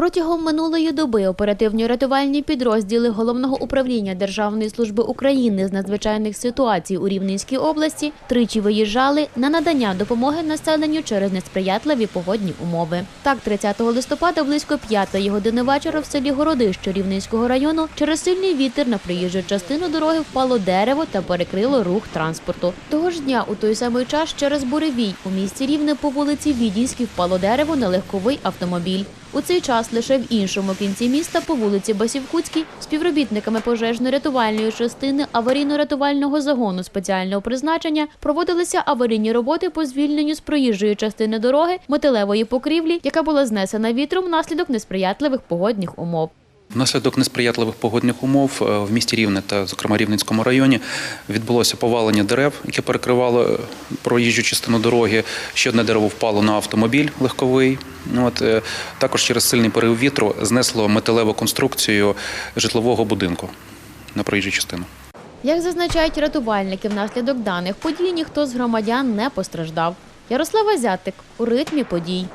Протягом минулої доби оперативні рятувальні підрозділи Головного управління Державної служби України з надзвичайних ситуацій у Рівненській області тричі виїжджали на надання допомоги населенню через несприятливі погодні умови. Так, 30 листопада близько 5 години вечора в селі Городище Рівненського району через сильний вітер на приїжджу частину дороги впало дерево та перекрило рух транспорту. Того ж дня у той самий час через буревій у місті Рівне по вулиці Відінській впало дерево на легковий автомобіль. У цей час лише в іншому кінці міста по вулиці Басівкутській співробітниками пожежно-рятувальної частини аварійно-рятувального загону спеціального призначення проводилися аварійні роботи по звільненню з проїжджої частини дороги металевої покрівлі, яка була знесена вітром внаслідок несприятливих погодних умов. Внаслідок несприятливих погодних умов е, в місті Рівне та, зокрема, Рівненському районі відбулося повалення дерев, яке перекривало е, проїжджу частину дороги. Ще одне дерево впало на автомобіль легковий. От, е, також через сильний порив вітру знесло металеву конструкцію житлового будинку на проїжджу частину. Як зазначають рятувальники, внаслідок даних подій ніхто з громадян не постраждав. Ярослава Зятик у ритмі подій.